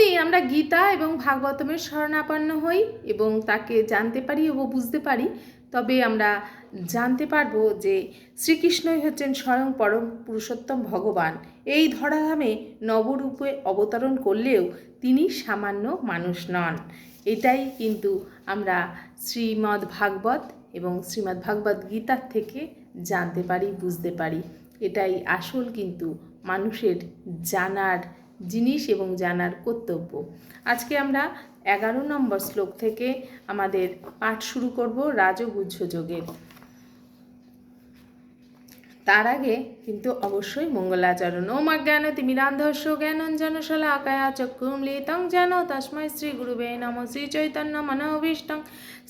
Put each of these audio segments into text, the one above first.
যদি আমরা গীতা এবং ভাগবতমের শরণাপন্ন হই এবং তাকে জানতে পারি ও বুঝতে পারি, তবে আমরা জানতে পারব যে শ্রীকৃষ্ণই হচ্ছেন স্বয়ং পরম পুরুষোত্তম ভগবান। এই ধরাধামে নবরূপে অবতরণ করলেও তিনি সামান্য মানুষ নন। এটাই কিন্তু আমরা শ্রীমদ্ ভাগবত এবং শ্রীমদ্ ভাগবত গীতার থেকে জানতে পারি, বুঝতে পারি। এটাই আসল কিন্তু মানুষের জানার জিনিস এবং জানার কর্তব্য। আজকে আমরা এগারো নম্বর শ্লোক থেকে আমাদের পাঠ শুরু করব রাজগুজ্জ যোগের তার আগে কিন্তু অবশ্যই মঙ্গলাচরণ ওম অজ্ঞান তিমিরান্ধস্য জ্ঞানঞ্জন শলাকায়া চক্ষুমলিতং যেন তস্মৈ শ্রী গুরুবে নম শ্রী চৈতন্য মনোভীষ্টং।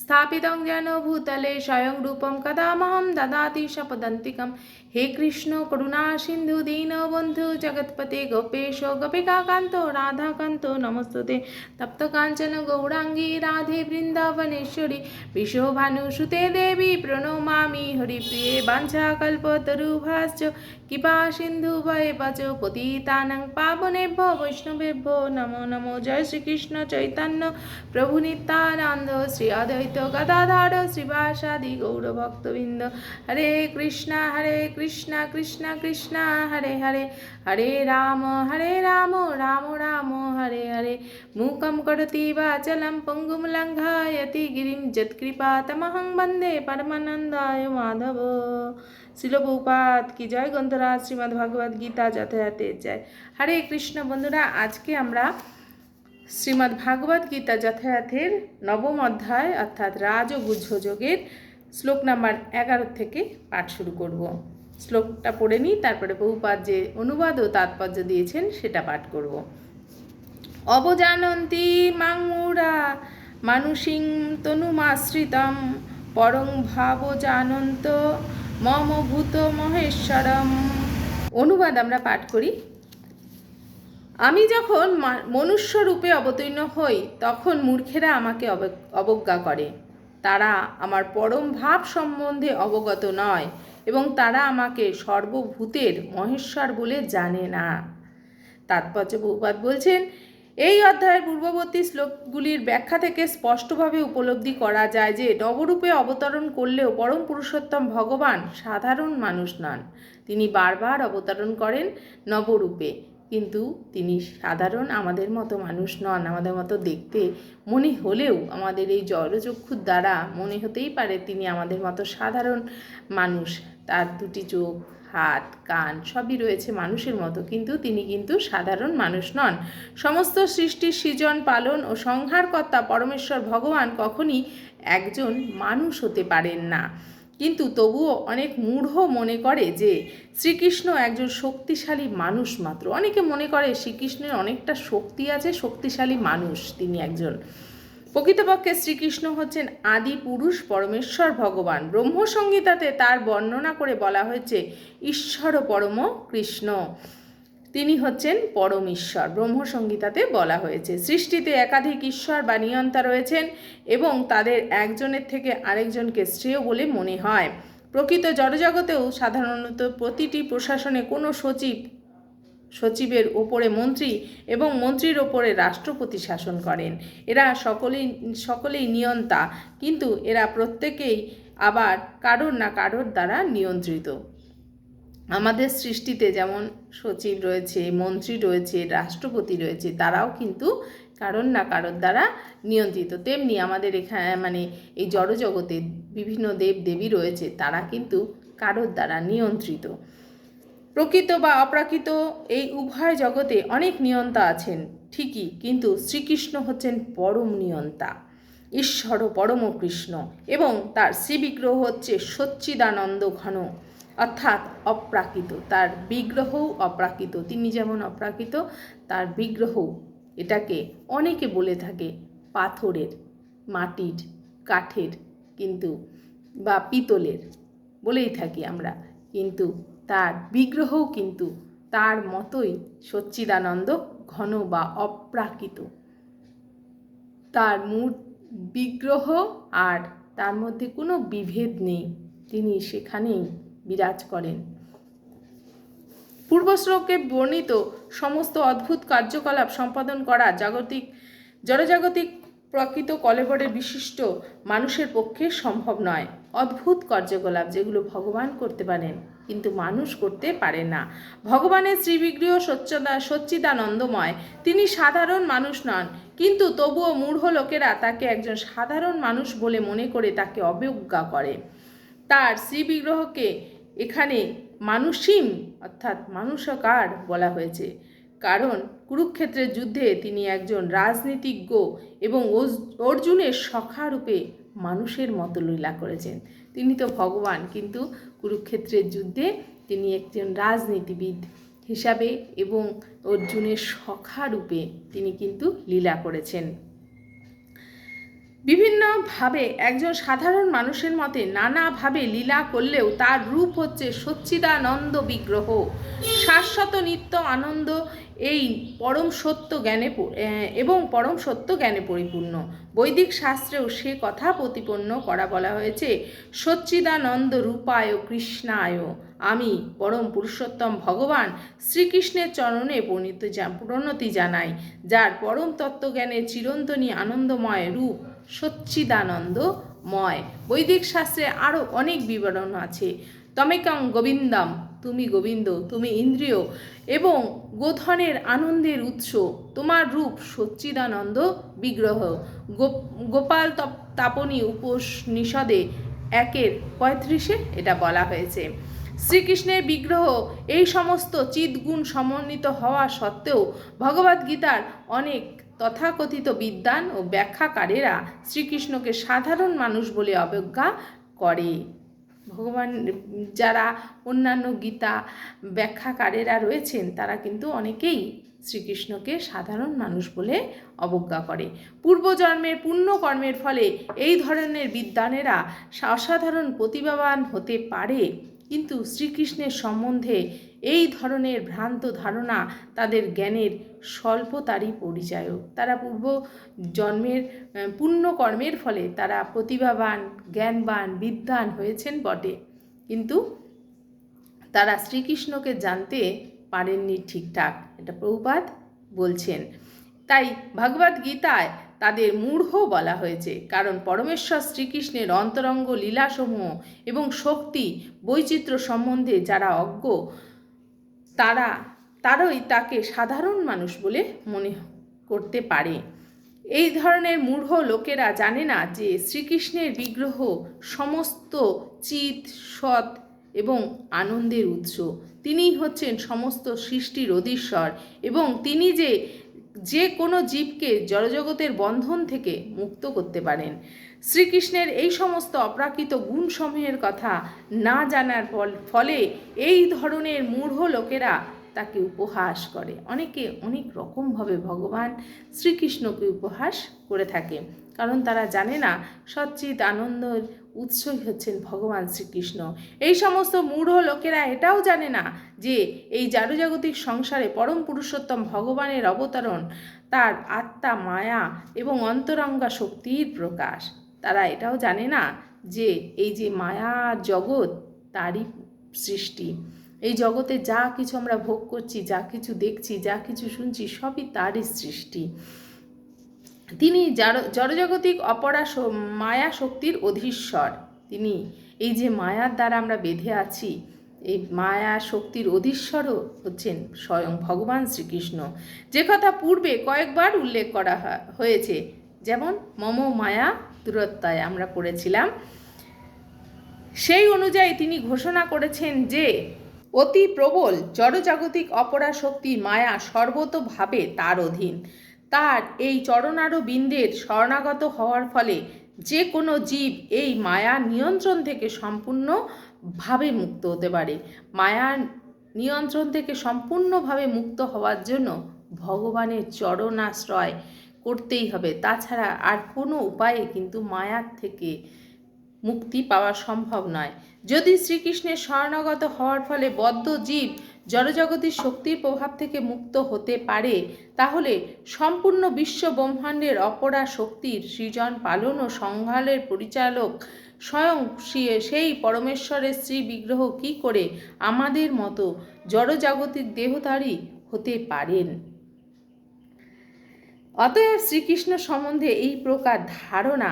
স্থাপিতং যেন ভূতলে স্বয়ং রূপম কদামহম দদাতি শপদন্তিকম। হে কৃষ্ণ, করুণা সিন্ধু, দীন বন্ধু, জগৎপতে গোপেশ, গোপিকাকান্ত, রাধাকান্ত, নমস্তুতে। তপ্ত কাঞ্চন, গৌরাঙ্গী, রাধে বৃন্দাবনেশ্বরী বিশ্বভানুসুতে দেবী, প্রণমামি হরিপ্রিয়ে বাঞ্ছা কল্পতরুভাশ্চ কৃপা সিন্ধু ভয়ে পচ পতিতানং পাবনেভ্য বৈষ্ণবেভ্য নমো নমো। জয় শ্রীকৃষ্ণ চৈতন্য প্রভু নিত্যানন্দ, শ্রী অদ্বৈত গদাধর শ্রীবাসাদি গৌরভক্তবৃন্দ। হরে কৃষ্ণ হরে কৃষ্ণ কৃষ্ণ কৃষ্ণ, হরে হরে। হরে রাম হরে রাম রাম রাম, হরে হরে। মূকं করতি বাচलं পঙ্গুম লঙ্ঘায়তি গিরিম যৎকৃপা তমহং বন্দে পরমানন্দায় মাধব। শিলবৌপাত কি জয় গ্রন্থরাজ শ্রীমদ্ ভগবদ গীতা যথাযথের জয়। হরে কৃষ্ণ বন্ধুরা, আজকে আমরা শ্রীমদ্ ভাগবত গীতা যথাযথের নবম অধ্যায় অর্থাৎ রাজ ও গুহ্য যোগের শ্লোক নাম্বার এগারো থেকে পাঠ শুরু করব। শ্লোকটা পড়ে নিই, তারপরে বহুপাত যে অনুবাদ ও তাৎপর্য দিয়েছেন সেটা পাঠ করব। অবজানন্তি মাংমুরা মানুষিং তনুমাশ্রিতম, পরং ভাব জানন্ত মম ভূত মহেশ্বরম অনুবাদ আমরা পাঠ করি। আমি যখন মনুষ্য রূপে অবতীর্ণ হই, তখন মূর্খেরা আমাকে অব- অবজ্ঞা করে। তারা আমার পরম ভাব সম্বন্ধে অবগত নয় এবং তারা আমাকে সর্বভূতের মহেশ্বর বলে জানে না। তাৎপর্য বহুপাত বলছেন এই অধ্যায়ের পূর্ববর্তী শ্লোকগুলির ব্যাখ্যা থেকে স্পষ্টভাবে উপলব্ধি করা যায় যে নবরূপে অবতরণ করলেও পরম পুরুষোত্তম ভগবান সাধারণ মানুষ নন। তিনি বারবার অবতরণ করেন নবরূপে। কিন্তু তিনি সাধারণ আমাদের মতো মানুষ নন, আমাদের মতো দেখতে। মনে হলেও আমাদের এই জড়চক্ষুর দ্বারা মনে হতেই পারে তিনি আমাদের মতো সাধারণ মানুষ। তার দুটি চোখ হাত, কান সবই রয়েছে মানুষের মতো, কিন্তু তিনি কিন্তু সাধারণ মানুষ নন। সমস্ত সৃষ্টির সৃজন, পালন ও সংহারকর্তা পরমেশ্বর ভগবান কখনই একজন মানুষ হতে পারেন না। কিন্তু তবুও অনেক মূঢ় মনে করে যে, শ্রীকৃষ্ণ একজন শক্তিশালী মানুষ মাত্র। অনেকে মনে করে শ্রীকৃষ্ণের অনেকটা শক্তি আছে, শক্তিশালী মানুষ তিনি একজন। প্রকৃতপক্ষে শ্রীকৃষ্ণ হচ্ছেন আদি পুরুষ পরমেশ্বর ভগবান। ব্রহ্মসংগীতাতে তার বর্ণনা করে বলা হয়েছে, ঈশ্বর পরম কৃষ্ণ। তিনি হচ্ছেন পরম ঈশ্বর ব্রহ্মসংগীতাতে বলা হয়েছে। সৃষ্টিতে একাধিক ঈশ্বর বা নিয়ন্তা রয়েছেন এবং তাদের একজনের থেকে আরেকজনকে শ্রেয় বলে মনে হয়। প্রকৃত জড়জগতেও সাধারণত প্রতিটি প্রশাসনে কোনো সচিব সচিবের ওপরে মন্ত্রী এবং মন্ত্রীর ওপরে রাষ্ট্রপতি শাসন করেন। এরা সকলেই সকলেই নিয়ন্তা, কিন্তু এরা প্রত্যেকেই আবার কারোর না কারোর দ্বারা নিয়ন্ত্রিত। আমাদের সৃষ্টিতে যেমন সচিব রয়েছে, মন্ত্রী রয়েছে, রাষ্ট্রপতি রয়েছে, তারাও কিন্তু কারোর না কারোর দ্বারা নিয়ন্ত্রিত। তেমনি আমাদের এখানে মানে এই জড়জগতে বিভিন্ন দেব দেবী রয়েছে, তারা কিন্তু কারোর দ্বারা নিয়ন্ত্রিত। প্রকৃত বা অপ্রাকৃত এই উভয় জগতে অনেক নিয়ন্তা আছেন, ঠিকই, কিন্তু শ্রীকৃষ্ণ হচ্ছেন পরম নিয়ন্তা। ঈশ্বর পরম কৃষ্ণ এবং তার শ্রীবিগ্রহ হচ্ছে সচ্চিদানন্দ ঘন, অর্থাৎ অপ্রাকৃত। তার বিগ্রহও অপ্রাকৃত। তিনি যেমন অপ্রাকৃত, তার বিগ্রহও এটাকে অনেকে বলে থাকে পাথরের, মাটির, কাঠের, কিন্তু বা পিতলের বলেই থাকি আমরা। কিন্তু তার বিগ্রহও কিন্তু তার মতোই সচ্চিদানন্দ ঘন বা অপ্রাকৃত। তার মূর বিগ্রহ আর তার মধ্যে কোনো বিভেদ নেই, তিনি সেখানেই বিরাজ করেন। পূর্বশ্লোকে বর্ণিত সমস্ত অদ্ভুত কার্যকলাপ সম্পাদন করা জাগতিক, জনজাগতিক প্রকৃত কলেবরের বিশিষ্ট মানুষের পক্ষে সম্ভব নয়। অদ্ভুত কার্যকলাপ যেগুলো ভগবান করতে পারেন। কিন্তু মানুষ করতে পারে না। ভগবানের শ্রীবিগ্রহ সচ্চদা, সচ্চিদানন্দময়। তিনি সাধারণ মানুষ নন, কিন্তু তবুও মূঢ় লোকেরা তাকে একজন সাধারণ মানুষ বলে মনে করে তাকে অবজ্ঞা করে। তার শ্রীবিগ্রহকে এখানে মানুষিম অর্থাৎ মানুষকার বলা হয়েছে। কারণ কুরুক্ষেত্রের যুদ্ধে তিনি একজন রাজনীতিজ্ঞ এবং অর্জুনের সখারূপে মানুষের মতো লীলা করেছেন। তিনি তো ভগবান, কিন্তু কুরুক্ষেত্রের যুদ্ধে তিনি একজন রাজনীতিবিদ হিসাবে এবং অর্জুনের সখা রূপে তিনি কিন্তু লীলা করেছেন। বিভিন্নভাবে একজন সাধারণ মানুষের মতে নানাভাবে লীলা করলেও তার রূপ হচ্ছে সচ্চিদানন্দ বিগ্রহ। শাশ্বত নিত্য আনন্দ এই পরম সত্য জ্ঞানে এবং পরম সত্য জ্ঞানে পরিপূর্ণ। বৈদিক শাস্ত্রেও সে কথা প্রতিপন্ন করা বলা হয়েছে, সচ্চিদানন্দ রূপায় কৃষ্ণায়। আমি পরম পুরুষোত্তম ভগবান শ্রীকৃষ্ণের চরণে প্রণীত প্রণতি জানাই, যার পরম তত্ত্বজ্ঞানে চিরন্তনী আনন্দময় রূপ সচ্চিদানন্দময় বৈদিক শাস্ত্রে আরও অনেক বিবরণ আছে। তমেকং গোবিন্দম, তুমি গোবিন্দ, তুমি ইন্দ্রিয় এবং গোধনের আনন্দের উৎস, তোমার রূপ সচ্চিদানন্দ বিগ্রহ। গোপাল তপ- তাপনী উপনিষদে একের পঁয়ত্রিশে এটা বলা হয়েছে। শ্রীকৃষ্ণের বিগ্রহ এই সমস্ত চিৎগুণ সমন্বিত হওয়া সত্ত্বেও ভগবদ্গীতার অনেক তথাকথিত বিদ্বান ও ব্যাখ্যাকারেরা শ্রীকৃষ্ণকে সাধারণ মানুষ বলে অবজ্ঞা করে। ভগবান, যারা অন্যান্য গীতা ব্যাখ্যাকারেরা রয়েছেন, তারা কিন্তু অনেকেই শ্রীকৃষ্ণকে সাধারণ মানুষ বলে অবজ্ঞা করে। পূর্বজন্মের পুণ্যকর্মের ফলে এই ধরনের বিদ্বানেরা অসাধারণ প্রতিভাবান হতে পারে কিন্তু শ্রীকৃষ্ণের সম্বন্ধে এই ধরনের ভ্রান্ত ধারণা তাদের জ্ঞানের স্বল্পতারই পরিচায়ক। তারা পূর্ব জন্মের পুণ্যকর্মের ফলে তারা প্রতিভাবান, জ্ঞানবান, বিদ্বান হয়েছেন বটে। কিন্তু তারা শ্রীকৃষ্ণকে জানতে পারেননি ঠিকঠাক, এটা প্রভুপাত বলছেন। তাই ভগবদ গীতায় তাদের মূঢ় বলা হয়েছে। কারণ পরমেশ্বর শ্রীকৃষ্ণের অন্তরঙ্গ লীলাসমূহ এবং শক্তি, বৈচিত্র্য সম্বন্ধে যারা অজ্ঞ, তারা, তারই তাকে সাধারণ মানুষ বলে মনে করতে পারে। এই ধরনের মূঢ় লোকেরা জানে না যে শ্রীকৃষ্ণের বিগ্রহ সমস্ত চিত, সৎ এবং আনন্দের উৎস। তিনিই হচ্ছেন সমস্ত সৃষ্টির অধীশ্বর এবং তিনি যে যে কোনো জীবকে জড়জগতের বন্ধন থেকে মুক্ত করতে পারেন। শ্রীকৃষ্ণের এই সমস্ত অপ্রাকৃত গুণসমূহের কথা না জানার ফল- এই ধরনের মূঢ় লোকেরা তাকে উপহাস করে। অনেকে অনেক রকমভাবে ভগবান শ্রীকৃষ্ণকে উপহাস করে থাকে। কারণ তারা জানে না সচ্চিত আনন্দের উৎসই হচ্ছেন ভগবান শ্রীকৃষ্ণ। এই সমস্ত মূঢ় লোকেরা এটাও জানে না যে এই জারুজাগতিক সংসারে পরম পুরুষোত্তম ভগবানের অবতরণ তার আত্মা, মায়া এবং অন্তরঙ্গা শক্তির প্রকাশ। তারা এটাও জানে না যে এই যে মায়া জগৎ, তারই সৃষ্টি। এই জগতে যা কিছু আমরা ভোগ করছি, যা কিছু দেখছি, যা কিছু শুনছি, সবই তারই সৃষ্টি। তিনি জড় জড়জাগতিক অপরা মায়া শক্তির অধীশ্বর। তিনি এই যে মায়ার দ্বারা আমরা বেঁধে আছি, এই মায়া শক্তির অধীশ্বরও হচ্ছেন স্বয়ং ভগবান শ্রীকৃষ্ণ। যে কথা পূর্বে কয়েকবার উল্লেখ করা হয়েছে, যেমন মম মায়া দূরত্বায় আমরা পড়েছিলাম, সেই অনুযায়ী তিনি ঘোষণা করেছেন যে, অতি প্রবল জড়জাগতিক অপরা শক্তি মায়া সর্বতভাবে তার অধীন। তার এই চরণারো বিন্দের শরণাগত হওয়ার ফলে যে কোনো জীব এই মায়ার নিয়ন্ত্রণ থেকে সম্পূর্ণভাবে মুক্ত হতে পারে। মায়ার নিয়ন্ত্রণ থেকে সম্পূর্ণভাবে মুক্ত হওয়ার জন্য ভগবানের চরণাশ্রয় করতেই হবে। তাছাড়া আর কোনো উপায়ে কিন্তু মায়ার থেকে মুক্তি পাওয়া সম্ভব নয়। যদি শ্রীকৃষ্ণের শরণাগত হওয়ার ফলে বদ্ধ জীব জড়জগতের শক্তির প্রভাব থেকে মুক্ত হতে পারে, তাহলে সম্পূর্ণ বিশ্ব ব্রহ্মাণ্ডের অপরা শক্তির সৃজন, পালন ও সংহারের পরিচালক স্বয়ং সেই পরমেশ্বরের শ্রী বিগ্রহ কি করে আমাদের মতো জড়জাগতিক দেহধারী হতে পারেন? অতএব শ্রীকৃষ্ণ সম্বন্ধে এই প্রকার ধারণা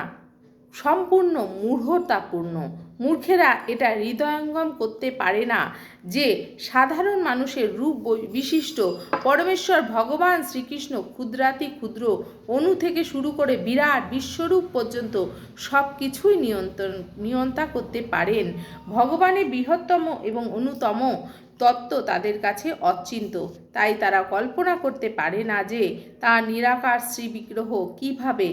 সম্পূর্ণ মূঢ়তাপূর্ণ। মূর্খেরা এটা হৃদয়ঙ্গম করতে পারে না যে সাধারণ মানুষের রূপ বিশিষ্ট। পরমেশ্বর ভগবান শ্রীকৃষ্ণ ক্ষুদ্রাতি ক্ষুদ্র অণু থেকে শুরু করে বিরাট বিশ্বরূপ পর্যন্ত সব কিছুই নিয়ন্ত্রণ নিয়ন্ত্রণ করতে পারেন। ভগবানের বৃহত্তম এবং অনুতম তত্ত্ব তাদের কাছে অচিন্ত। তাই তারা কল্পনা করতে পারে না যে তার নিরাকার শ্রীবিগ্রহ কীভাবে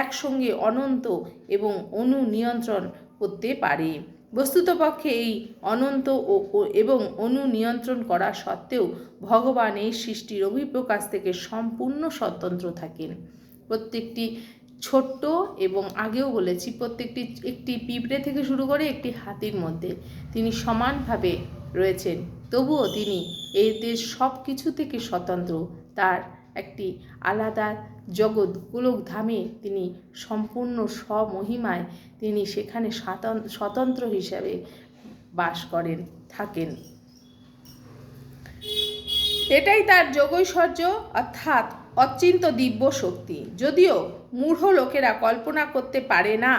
একসঙ্গে অনন্ত এবং অনু নিয়ন্ত্রণ করতে পারে। বস্তুতপক্ষে এই অনন্ত ও এবং অনু নিয়ন্ত্রণ করা সত্ত্বেও ভগবান এই সৃষ্টির অভিপ্রকাশ থেকে সম্পূর্ণ স্বতন্ত্র থাকেন। প্রত্যেকটি ছোট্ট এবং আগেও বলেছি, প্রত্যেকটি, একটি পিঁপড়ে থেকে শুরু করে একটি হাতির মধ্যে তিনি সমানভাবে রয়েছেন। তবুও তিনি এদের সব কিছু থেকে স্বতন্ত্র। তার একটি আলাদা জগৎ গোলক ধামে তিনি সম্পূর্ণ স্বমহিমায় তিনি সেখানে স্বতন্ত্র হিসাবে বাস করেন, থাকেন। এটাই তার যোগৈশ্বর্য অর্থাৎ অচিন্ত দিব্য শক্তি। যদিও মূঢ় লোকেরা কল্পনা করতে পারে না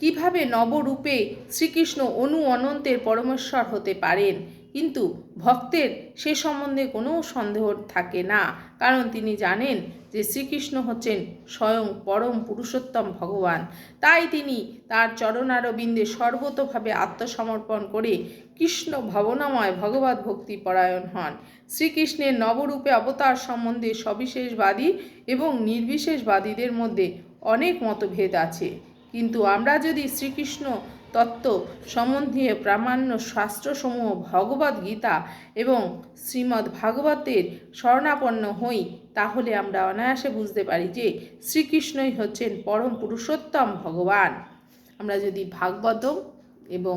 কীভাবে নবরূপে শ্রীকৃষ্ণ অনু অনন্তের পরমেশ্বর হতে পারেন। কিন্তু ভক্তের সে সম্বন্ধে কোনো সন্দেহ থাকে না। কারণ তিনি জানেন যে শ্রীকৃষ্ণ হচ্ছেন স্বয়ং পরম পুরুষোত্তম ভগবান। তাই তিনি তার চরণারবিন্দে সর্বতভাবে আত্মসমর্পণ করে কৃষ্ণ ভবনাময় ভগবত ভক্তি পরায়ণ হন। শ্রীকৃষ্ণের নবরূপে অবতার সম্বন্ধে সবিশেষবাদী এবং নির্বিশেষবাদীদের মধ্যে অনেক মতভেদ আছে। কিন্তু আমরা যদি শ্রীকৃষ্ণ তত্ত্ব সম্বন্ধীয় প্রামাণ্য শাস্ত্রসমূহ ভগবদ গীতা এবং শ্রীমদ্ ভাগবতের শরণাপন্ন হই, তাহলে আমরা অনায়াসে বুঝতে পারি যে শ্রীকৃষ্ণই হচ্ছেন পরম পুরুষোত্তম ভগবান। আমরা যদি ভাগবত এবং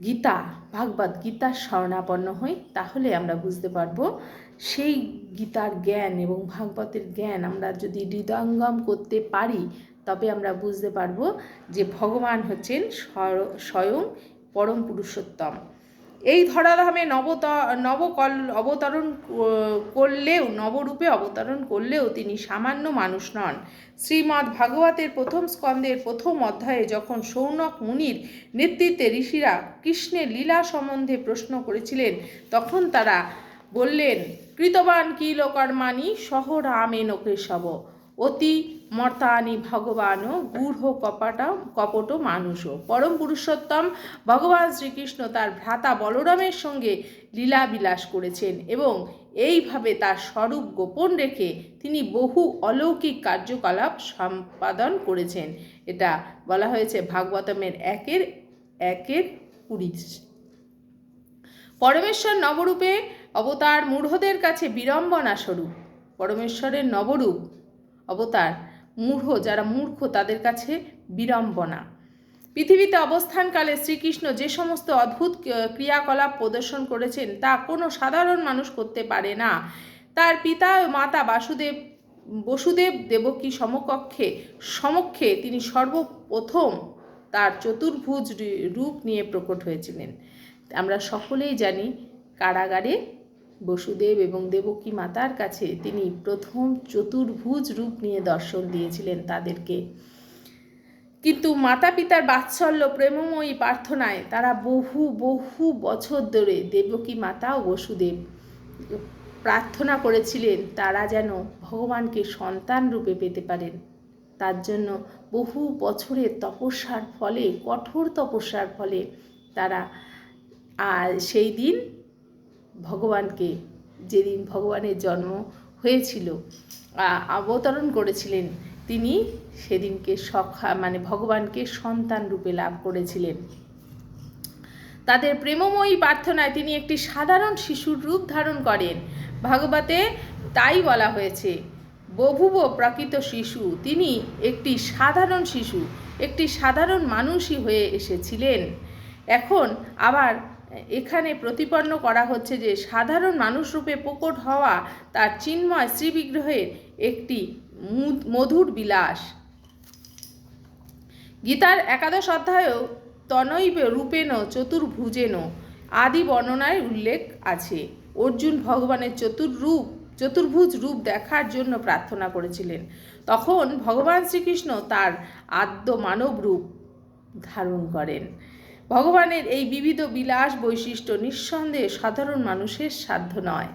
গীতা, ভাগবত গীতার শরণাপন্ন হই, তাহলে আমরা বুঝতে পারব সেই গীতার জ্ঞান এবং ভাগবতের জ্ঞান আমরা যদি হৃদয়ঙ্গম করতে পারি তবে আমরা বুঝতে পারব যে ভগবান হচ্ছেন স্বয়ং পরম পুরুষোত্তম। এই ধরাধামে নবত, নবকল অবতরণ করলেও, নবরূপে অবতরণ করলেও তিনি সামান্য মানুষ নন। শ্রীমদ্ ভাগবতের প্রথম স্কন্দের প্রথম অধ্যায়ে যখন সৌনক মুনির নেতৃত্বে ঋষিরা কৃষ্ণের লীলা সম্বন্ধে প্রশ্ন করেছিলেন, তখন তারা বললেন, কৃতবান কি লোকর্মাণি সহ রামেন কেশব। অতি মর্তানি ভগবান গূঢ় কপাট কপট মানুষ পরম পুরুষোত্তম ভগবান শ্রীকৃষ্ণ তার ভ্রাতা বলরামের সঙ্গে লীলা বিলাস করেছেন এবং এইভাবে তার স্বরূপ গোপন রেখে তিনি বহু অলৌকিক কার্যকলাপ সম্পাদন করেছেন। এটা বলা হয়েছে ভাগবতমের একের একের কুড়ি পরমেশ্বর নবরূপে অবতার মূঢ়দের কাছে বিড়ম্বনা স্বরূপ পরমেশ্বরের নবরূপ অবতার, মূঢ় যারা মূর্খ তাদের কাছে বিড়ম্বনা। পৃথিবীতে অবস্থানকালে শ্রীকৃষ্ণ যে সমস্ত অদ্ভুত ক্রিয়াকলাপ প্রদর্শন করেছেন তা কোনো সাধারণ মানুষ করতে পারে না। তার পিতা ও মাতা বাসুদেব, বসুদেব দেবকী সমকক্ষে, সমক্ষে তিনি সর্বপ্রথম তার চতুর্ভুজ রূপ নিয়ে প্রকট হয়েছিলেন। আমরা সকলেই জানি কারাগারে বসুদেব এবং দেবকী মাতার কাছে তিনি প্রথম চতুর্ভুজ রূপ নিয়ে দর্শন দিয়েছিলেন তাদেরকে। কিন্তু মাতা পিতার বাৎসল্য প্রেমময়ী প্রার্থনায় তারা বহু বহু বছর ধরে দেবকী মাতা ও বসুদেব প্রার্থনা করেছিলেন, তারা যেন ভগবানকে সন্তান রূপে পেতে পারেন। তার জন্য বহু বছরের তপস্যার ফলে, কঠোর তপস্যার ফলে তারা আর সেই দিন ভগবানকে যেদিন ভগবানের জন্ম হয়েছিল অবতরণ করেছিলেন, তিনি সেদিনকে সখা মানে ভগবানকে সন্তান রূপে লাভ করেছিলেন। তাদের প্রেমময়ী প্রার্থনায় তিনি একটি সাধারণ শিশুর রূপ ধারণ করেন। ভাগবতে তাই বলা হয়েছে বহুব প্রকৃত শিশু, তিনি একটি সাধারণ শিশু, একটি সাধারণ মানুষই হয়ে এসেছিলেন। এখন আবার এখানে প্রতিপন্ন করা হচ্ছে যে সাধারণ মানুষ রূপে প্রকট হওয়া তার চিন্ময় শ্রীবিগ্রহের একটি মধুর বিলাস। গীতার একাদশ অধ্যায়েও তনৈব রূপেন চতুর্ভুজেন আদি বর্ণনায় উল্লেখ আছে। অর্জুন ভগবানের চতুর্রূপ চতুর্ভুজ রূপ দেখার জন্য প্রার্থনা করেছিলেন। তখন ভগবান শ্রীকৃষ্ণ তার আদ্য মানব রূপ ধারণ করেন। ভগবানের এই বিবিধ বিলাস বৈশিষ্ট্য নিঃসন্দেহে সাধারণ মানুষের সাধ্য নয়।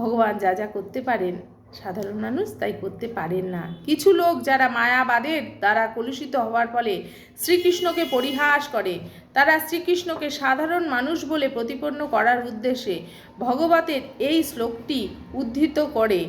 ভগবান যা যা করতে পারেন, সাধারণ মানুষ তাই করতে পারেন না। কিছু লোক যারা মায়াবাদের দ্বারা কলুষিত হওয়ার ফলে শ্রীকৃষ্ণকে পরিহাস করে। তারা শ্রীকৃষ্ণকে সাধারণ মানুষ বলে প্রতিপন্ন করার উদ্দেশ্যে ভগবতের এই শ্লোকটি উদ্ধৃত করে,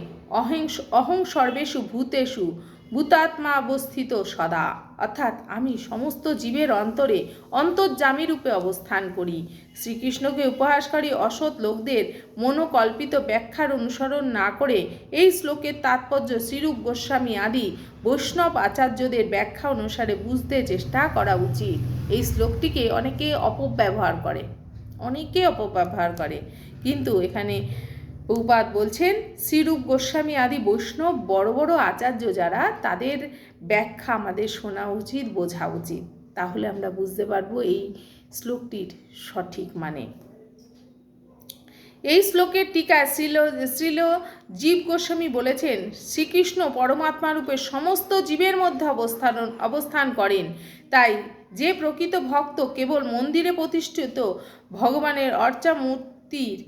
অহিংস, অহং সর্বেষু ভূতেষু ভূতাত্মা অবস্থিত সদা। অর্থাৎ আমি সমস্ত জীবের অন্তরে অন্তর্জামী রূপে অবস্থান করি। শ্রীকৃষ্ণকে উপহাসকারী অসৎ লোকদের মনোকল্পিত ব্যাখ্যার অনুসরণ না করে এই শ্লোকের তাৎপর্য শ্রীরূপ গোস্বামী আদি বৈষ্ণব আচার্যদের ব্যাখ্যা অনুসারে বুঝতে চেষ্টা করা উচিত। এই শ্লোকটিকে অনেকে অপব্যবহার করে। অনেকে অপব্যবহার করে। কিন্তু এখানে বহুপাত বলছেন, শ্রীরূপ গোস্বামী আদি বৈষ্ণব, বড় বড় আচার্য যারা, তাদের ব্যাখ্যা আমাদের শোনা উচিত, বোঝা উচিত। তাহলে আমরা বুঝতে পারব এই শ্লোকটির সঠিক মানে। এই শ্লোকের টিকায় শ্রীল শ্রীল জীব গোস্বামী বলেছেন, শ্রীকৃষ্ণ পরমাত্মা রূপে সমস্ত জীবের মধ্যে অবস্থান অবস্থান করেন। তাই যে প্রকৃত ভক্ত কেবল মন্দিরে প্রতিষ্ঠিত, ভগবানের অর্চা মূর্তির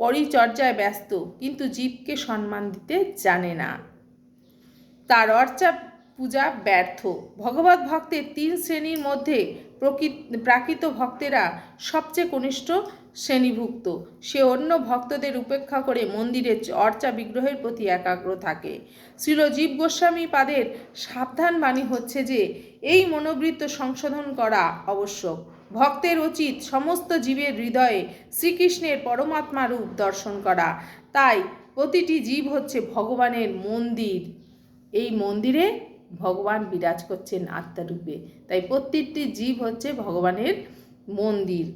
পরিচর্যায় ব্যস্ত, কিন্তু জীবকে সম্মান দিতে জানে না। তার অর্চা পূজা ব্যর্থ। ভগবত ভক্তের তিন শ্রেণির মধ্যে প্রকৃত ভক্তেরা সবচেয়ে কনিষ্ঠ শ্রেণীভুক্ত। সে অন্য ভক্তদের উপেক্ষা করে মন্দিরে অর্চা বিগ্রহের প্রতি একাগ্র থাকে। শ্রীল জীব গোস্বামী পাদের সাবধান বাণী হচ্ছে যে, এই মনোবৃত্ত সংশোধন করা আবশ্যক। ভক্তের উচিত সমস্ত জীবের হৃদয়ে শ্রীকৃষ্ণের পরমাত্মা রূপ দর্শন করা। তাই প্রতিটি জীব হচ্ছে ভগবানের মন্দির। এই মন্দিরে ভগবান বিরাজ করছেন আত্মারূপে। তাই প্রত্যেকটি জীব হচ্ছে ভগবানের মন্দির।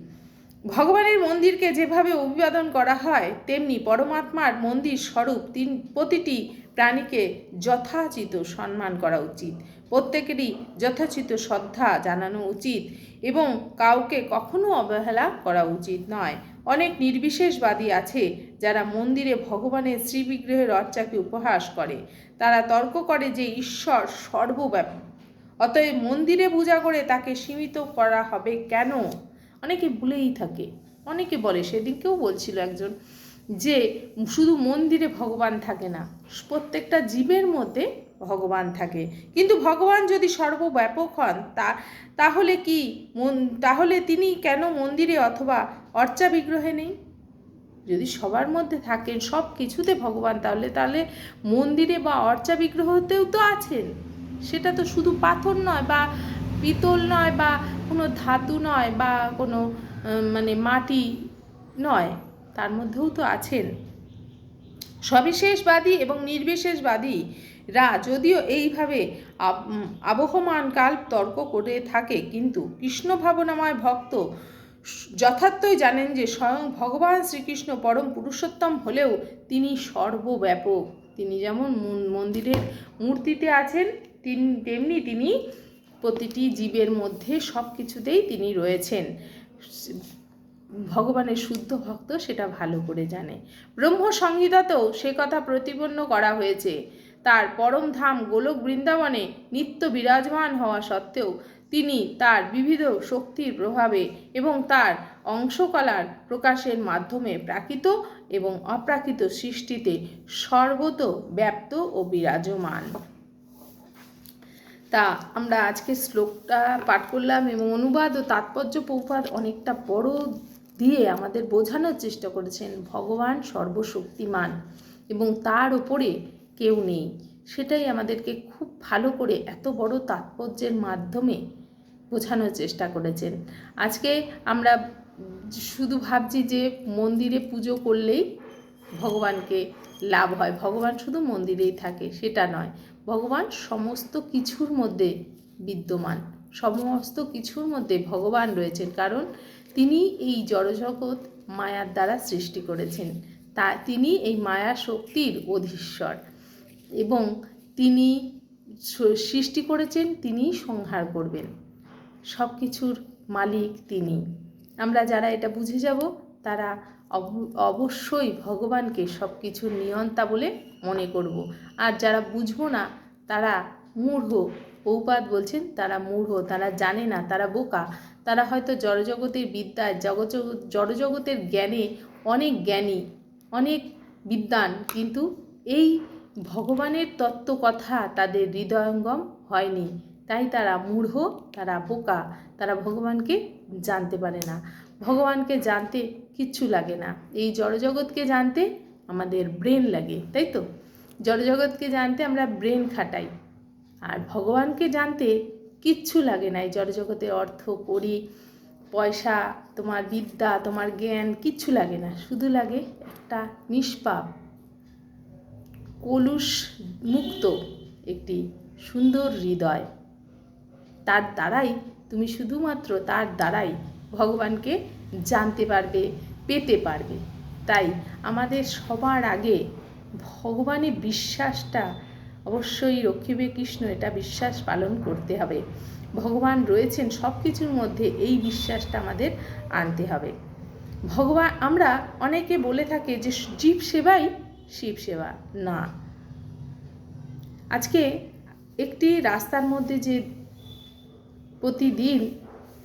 ভগবানের মন্দিরকে যেভাবে অভিবাদন করা হয়, তেমনি পরমাত্মার মন্দির স্বরূপ তিন, প্রতিটি প্রাণীকে যথাচিত সম্মান করা উচিত। প্রত্যেকেরই যথাচিত শ্রদ্ধা জানানো উচিত এবং কাউকে কখনো অবহেলা করা উচিত নয়। অনেক নির্বিশেষবাদী আছে যারা মন্দিরে ভগবানের শ্রীবিগ্রহের অর্চাকে উপহাস করে। তারা তর্ক করে যে ঈশ্বর সর্বব্যাপী। অতএব মন্দিরে পূজা করে তাকে সীমিত করা হবে কেন? অনেকে ভুলেই থাকে। অনেকে বলে, সেদিনকেও বলছিল একজন যে শুধু মন্দিরে ভগবান থাকে না, প্রত্যেকটা জীবের মধ্যে ভগবান থাকে। কিন্তু ভগবান যদি সর্বব্যাপক হন, তা, তাহলে কি তাহলে তিনি কেন মন্দিরে অথবা অর্চা বিগ্রহে নেই? যদি সবার মধ্যে থাকেন, সব কিছুতে ভগবান, তাহলে তাহলে মন্দিরে বা অর্চা বিগ্রহতেও তো আছেন। সেটা তো শুধু পাথর নয় বা পিতল নয় বা কোনো ধাতু নয় বা কোনো মানে মাটি নয়, তার মধ্যেও তো আছেন। সবিশেষবাদী এবং নির্বিশেষবাদীরা যদিও এইভাবে আব- আবহমান কাল তর্ক করে থাকে, কিন্তু কৃষ্ণ ভাবনাময় ভক্ত যথার্থই জানেন যে স্বয়ং ভগবান শ্রীকৃষ্ণ পরম পুরুষোত্তম হলেও তিনি সর্বব্যাপক। তিনি যেমন মন- মন্দিরের মূর্তিতে আছেন, তিন, তেমনি তিনি প্রতিটি জীবের মধ্যে সব কিছুতেই তিনি রয়েছেন। ভগবানের শুদ্ধ ভক্ত সেটা ভালো করে জানে। ব্রহ্ম সংহিতাতেও সে কথা প্রতিপন্ন করা হয়েছে। তার পরম ধাম গোলক বৃন্দাবনে নিত্য বিরাজমান হওয়া সত্ত্বেও তিনি তার বিবিধ শক্তির প্রভাবে এবং তার অংশকলার প্রকাশের মাধ্যমে প্রাকৃত এবং অপ্রাকৃত সৃষ্টিতে সর্বত ব্যাপ্ত ও বিরাজমান। তা আমরা আজকে শ্লোকটা পাঠ করলাম এবং অনুবাদ ও তাৎপর্য পৌপাত অনেকটা বড় দিয়ে আমাদের বোঝানোর চেষ্টা করেছেন, ভগবান সর্বশক্তিমান এবং তার উপরে কেউ নেই। সেটাই আমাদেরকে খুব ভালো করে এত বড় তাৎপর্যের মাধ্যমে বোঝানোর চেষ্টা করেছেন। আজকে আমরা শুধু ভাবছি যে মন্দিরে পুজো করলেই ভগবানকে লাভ হয়। ভগবান শুধু মন্দিরেই থাকে, সেটা নয়। ভগবান সমস্ত কিছুর মধ্যে বিদ্যমান। সমস্ত কিছুর মধ্যে ভগবান রয়েছেন। কারণ তিনি এই জড়জগৎ মায়ার দ্বারা সৃষ্টি করেছেন। তা তিনি এই মায়া শক্তির অধীশ্বর। এবং তিনি সৃষ্টি করেছেন তিনিই সংহার করবেন। সব কিছুর মালিক তিনি। আমরা যারা এটা বুঝে যাব, তারা অব- অবশ্যই ভগবানকে সব কিছুর নিয়ন্তা বলে মনে করব। আর যারা বুঝব না, তারা মূঢ়। পৌপাত বলছেন, তারা মূঢ়, তারা জানে না, তারা বোকা। তারা হয়তো জড়জগতের বিদ্যায় জগৎ জড়জগতের জ্ঞানে অনেক জ্ঞানী, অনেক বিদ্বান কিন্তু এই ভগবানের তত্ত্ব কথা তাদের হৃদয়ঙ্গম হয়নি। তাই তারা মূঢ়, তারা বোকা, তারা ভগবানকে জানতে পারে না। ভগবানকে জানতে কিচ্ছু লাগে না। এই জড়জগৎকে জানতে আমাদের ব্রেন লাগে, তাই তো? জড়জগৎকে জানতে আমরা ব্রেন খাটাই। আর ভগবানকে জানতে কিচ্ছু লাগে না। এই জড়জগতে অর্থ করি পয়সা, তোমার বিদ্যা, তোমার জ্ঞান, কিচ্ছু লাগে না। শুধু লাগে একটা নিষ্পাপ কলুষ মুক্ত একটি সুন্দর হৃদয়। তার দ্বারাই, তুমি শুধুমাত্র তার দ্বারাই ভগবানকে জানতে পারবে, পেতে পারবে। তাই আমাদের সবার আগে ভগবানে বিশ্বাসটা অবশ্যই রক্ষিবে কৃষ্ণ, এটা বিশ্বাস পালন করতে হবে। ভগবান রয়েছেন সব কিছুর মধ্যে এই বিশ্বাসটা আমাদের আনতে হবে। ভগবান আমরা অনেকে বলে থাকে যে জীব সেবাই শিব সেবা, না। আজকে একটি রাস্তার মধ্যে যে প্রতিদিন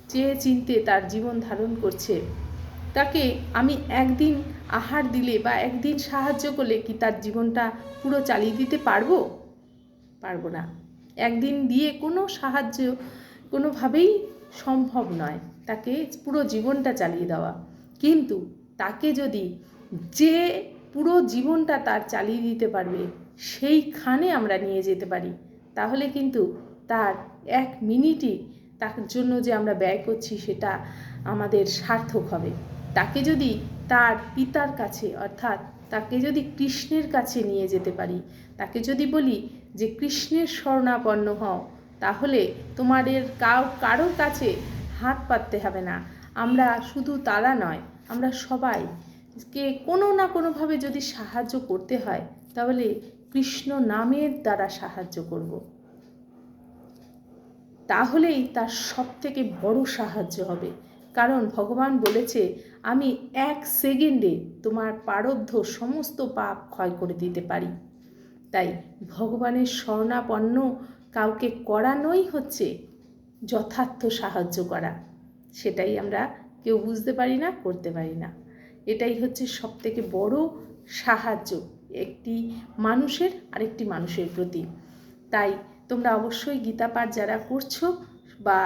চেয়ে চিনতে তার জীবন ধারণ করছে, তাকে আমি একদিন আহার দিলে বা একদিন সাহায্য করলে কি তার জীবনটা পুরো চালিয়ে দিতে পারব? পারব না। একদিন দিয়ে কোনো সাহায্য কোনোভাবেই সম্ভব নয় তাকে পুরো জীবনটা চালিয়ে দেওয়া। কিন্তু তাকে যদি যে পুরো জীবনটা তার চালিয়ে দিতে পারবে, সেইখানে আমরা নিয়ে যেতে পারি। তাহলে কিন্তু তার এক মিনিটই তার জন্য যে আমরা ব্যয় করছি সেটা আমাদের সার্থক হবে। তাকে যদি তার পিতার কাছে অর্থাৎ তাকে যদি কৃষ্ণের কাছে নিয়ে যেতে পারি, তাকে যদি বলি যে, কৃষ্ণের শরণাপন্ন হও, তাহলে তোমাদের কাউ, কারোর কাছে হাত পাততে হবে না। আমরা শুধু তারা নয়, আমরা সবাই কে কোনো না কোনোভাবে যদি সাহায্য করতে হয়, তাহলে কৃষ্ণ নামের দ্বারা সাহায্য করব। তাহলেই তার সব থেকে বড় সাহায্য হবে। কারণ ভগবান বলেছে, আমি এক সেকেন্ডে তোমার পারব্ধ সমস্ত পাপ ক্ষয় করে দিতে পারি। তাই ভগবানের স্বর্ণাপন্ন কাউকে করানোই হচ্ছে যথার্থ সাহায্য করা। সেটাই আমরা কেউ বুঝতে পারি না, করতে পারি না। এটাই হচ্ছে সব থেকে বড় সাহায্য একটি মানুষের আরেকটি মানুষের প্রতি। তাই তোমরা অবশ্যই গীতা পাঠ যারা করছ বা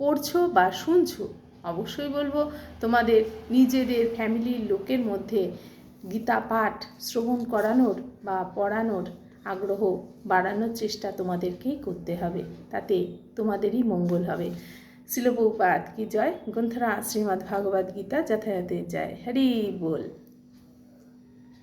পড়ছো বা শুনছো, অবশ্যই বলব তোমাদের নিজেদের ফ্যামিলির লোকের মধ্যে গীতা পাঠ শ্রবণ করানোর বা পড়ানোর আগ্রহ বাড়ানোর চেষ্টা তোমাদেরকেই করতে হবে। তাতে তোমাদেরই মঙ্গল হবে। শিলপ্রপাত কি জয়? গ্রন্থরা শ্রীমদ্ ভাগবত গীতা যথাযথে জয়। হরি বল।